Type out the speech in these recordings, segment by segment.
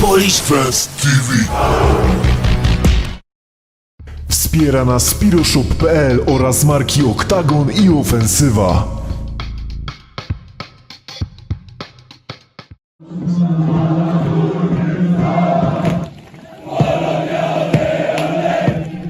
Polish Fest TV. Wspiera nas Piroshop.pl oraz marki Oktagon i Ofensywa.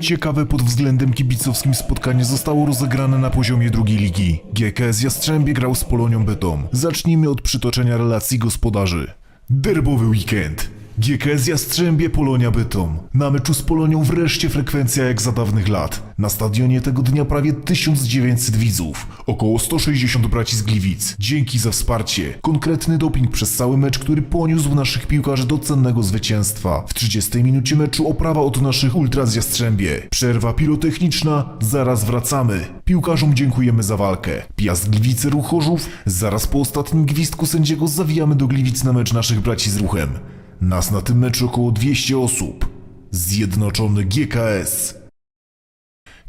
Ciekawe pod względem kibicowskim spotkanie zostało rozegrane na poziomie drugiej ligi. GKS Jastrzębie grał z Polonią Bytom. Zacznijmy od przytoczenia relacji gospodarzy. Derbowy weekend. GKS Jastrzębie Polonia Bytom. Na meczu z Polonią wreszcie frekwencja jak za dawnych lat. Na stadionie tego dnia prawie 1900 widzów. Około 160 braci z Gliwic. Dzięki za wsparcie. Konkretny doping przez cały mecz, który poniósł naszych piłkarzy do cennego zwycięstwa. W 30 minucie meczu oprawa od naszych ultra z Jastrzębie. Przerwa pirotechniczna, zaraz wracamy. Piłkarzom dziękujemy za walkę. Piast Gliwice Ruch Chorzów. Zaraz po ostatnim gwizdku sędziego zawijamy do Gliwic na mecz naszych braci z Ruchem. Nas na tym meczu około 200 osób. Zjednoczony GKS.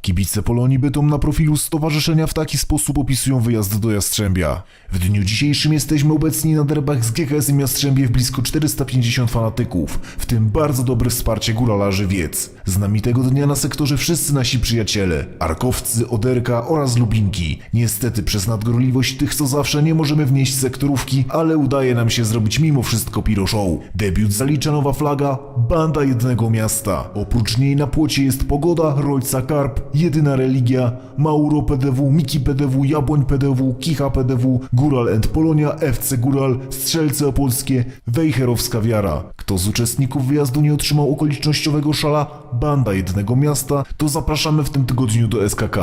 Kibice Polonii Bytom na profilu stowarzyszenia w taki sposób opisują wyjazd do Jastrzębia. W dniu dzisiejszym jesteśmy obecni na derbach z GKS-em Jastrzębie w blisko 450 fanatyków, w tym bardzo dobre wsparcie góralarzy Wiec. Z nami tego dnia na sektorze wszyscy nasi przyjaciele, Arkowcy, Oderka oraz Lubinki. Niestety przez nadgorliwość tych co zawsze nie możemy wnieść sektorówki, ale udaje nam się zrobić mimo wszystko Piro Show. Debiut zalicza nowa flaga, banda jednego miasta. Oprócz niej na płocie jest Pogoda, Rolca Karp, Jedyna Religia, Mauro PDW, Miki PDW, Jabłoń PDW, Kicha PDW, Góral and Polonia, FC Góral, Strzelce Opolskie, Wejherowska Wiara. Kto z uczestników wyjazdu nie otrzymał okolicznościowego szala Banda Jednego Miasta, to zapraszamy w tym tygodniu do SKK.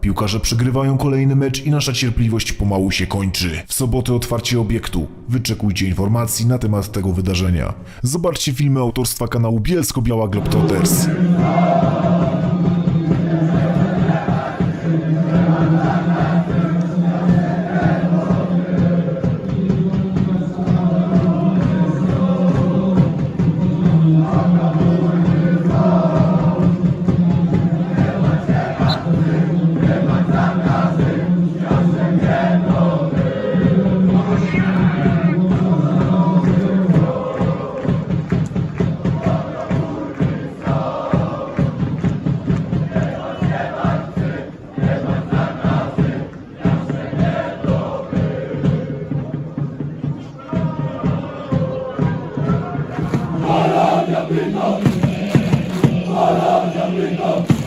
Piłkarze przegrywają kolejny mecz i nasza cierpliwość pomału się kończy. W sobotę otwarcie obiektu. Wyczekujcie informacji na temat tego wydarzenia. Zobaczcie filmy autorstwa kanału Bielsko-Biała Globetrotters. Thank you. Jamaica, Jamaica, Jamaica, Jamaica.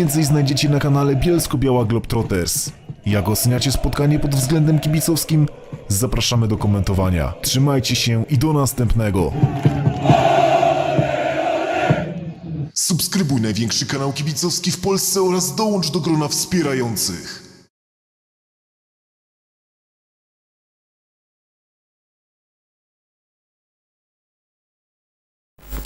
Więcej znajdziecie na kanale Bielsko-Biała Globetrotters. Jak oceniacie spotkanie pod względem kibicowskim? Zapraszamy do komentowania. Trzymajcie się i do następnego. Subskrybuj największy kanał kibicowski w Polsce oraz dołącz do grona wspierających.